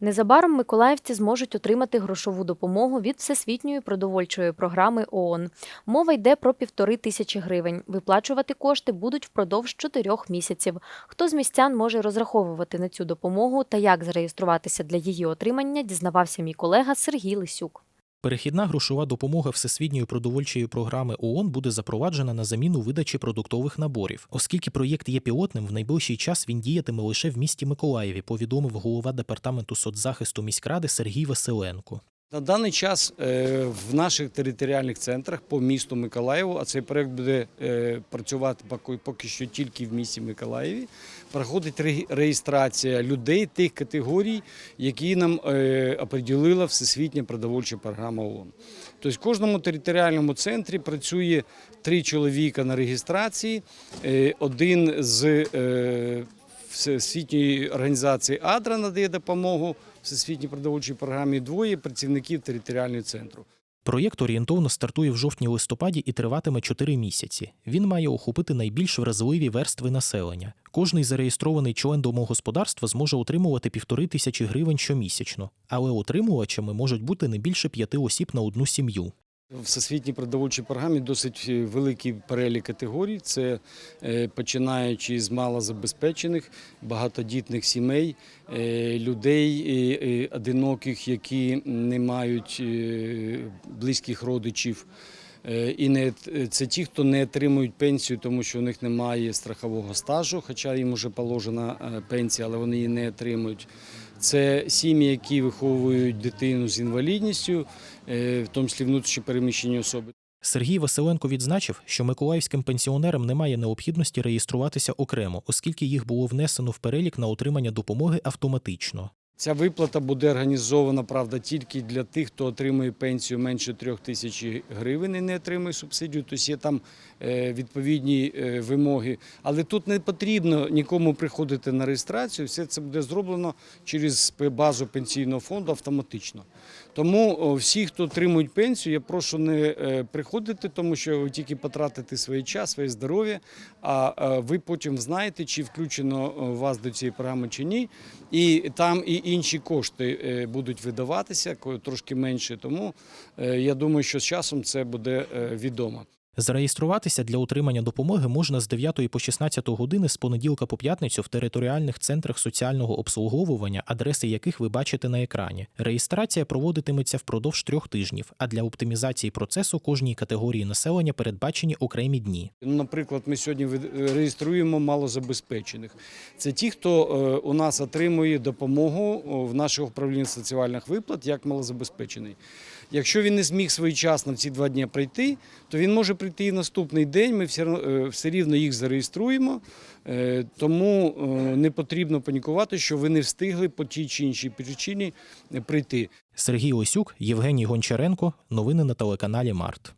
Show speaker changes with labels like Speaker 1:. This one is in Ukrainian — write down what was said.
Speaker 1: Незабаром миколаївці зможуть отримати грошову допомогу від Всесвітньої продовольчої програми ООН. Мова йде про півтори тисячі гривень. Виплачувати кошти будуть впродовж чотирьох місяців. Хто з містян може розраховувати на цю допомогу та як зареєструватися для її отримання, дізнавався мій колега Сергій Лисюк.
Speaker 2: Перехідна грошова допомога Всесвітньої продовольчої програми ООН буде запроваджена на заміну видачі продуктових наборів. Оскільки проєкт є пілотним, в найближчий час він діятиме лише в місті Миколаєві, повідомив голова департаменту соцзахисту міськради Сергій Василенко.
Speaker 3: На даний час е, в наших територіальних центрах по місту Миколаєву, а цей проект буде е, працювати поки- що тільки в місті Миколаєві, проходить реєстрація людей тих категорій, які нам е, оприділила Всесвітня продовольча програма ООН. Тобто в кожному територіальному центрі працює три чоловіка на реєстрації, один з Всесвітньої організації АДРА надає допомогу Всесвітній продовольчій програмі, двоє працівників територіального центру.
Speaker 2: Проєкт орієнтовно стартує в жовтні-листопаді і триватиме 4 місяці. Він має охопити найбільш вразливі верстви населення. Кожний зареєстрований член домогосподарства зможе отримувати півтори тисячі гривень щомісячно, але отримувачами можуть бути не більше п'яти осіб на одну сім'ю.
Speaker 3: В Всесвітній продовольчій програмі досить е, великий перелік категорій. Це е, починаючи з малозабезпечених, багатодітних сімей, е, людей одиноких, які не мають близьких родичів. Е, І не це ті, хто не отримують пенсію, тому що у них немає страхового стажу, хоча їм вже положена е, пенсія, але вони її не отримують. Це сім'ї, які виховують дитину з інвалідністю, е, в тому числі внутрішньо переміщені особи.
Speaker 2: Сергій Василенко відзначив, що миколаївським пенсіонерам немає необхідності реєструватися окремо, оскільки їх було внесено в перелік на отримання допомоги автоматично.
Speaker 3: Ця виплата буде організована, правда, тільки для тих, хто отримує пенсію менше трьох тисяч гривень і не отримує субсидію. Тобто є там е, відповідні е, вимоги. Але тут не потрібно нікому приходити на реєстрацію. Все це буде зроблено через базу пенсійного фонду автоматично. Тому всі, хто отримують пенсію, я прошу не е, приходити, тому що ви тільки потратите свій час, своє здоров'я, а ви потім знаєте, чи включено вас до цієї програми чи ні. І там і інші кошти е, будуть видаватися, трошки менше. Тому е, я думаю, що з часом це буде е, відомо.
Speaker 2: Зареєструватися для отримання допомоги можна з 9 по 16 години з понеділка по п'ятницю в територіальних центрах соціального обслуговування, адреси яких ви бачите на екрані. Реєстрація проводитиметься впродовж трьох тижнів, а для оптимізації процесу кожній категорії населення передбачені окремі дні.
Speaker 3: Ну, Наприклад, ми сьогодні реєструємо малозабезпечених. Це ті, хто е, у нас отримує допомогу в наших управліннях соціальних виплат як малозабезпечений. Якщо він не зміг своєчасно в ці два дні прийти, то він може прийти і наступний день. Ми все, е, все рівно їх зареєструємо, Е, тому е, не потрібно панікувати, що ви не встигли по тій чи іншій причині прийти.
Speaker 2: Сергій Осюк, Євгеній Гончаренко. Новини на телеканалі Март.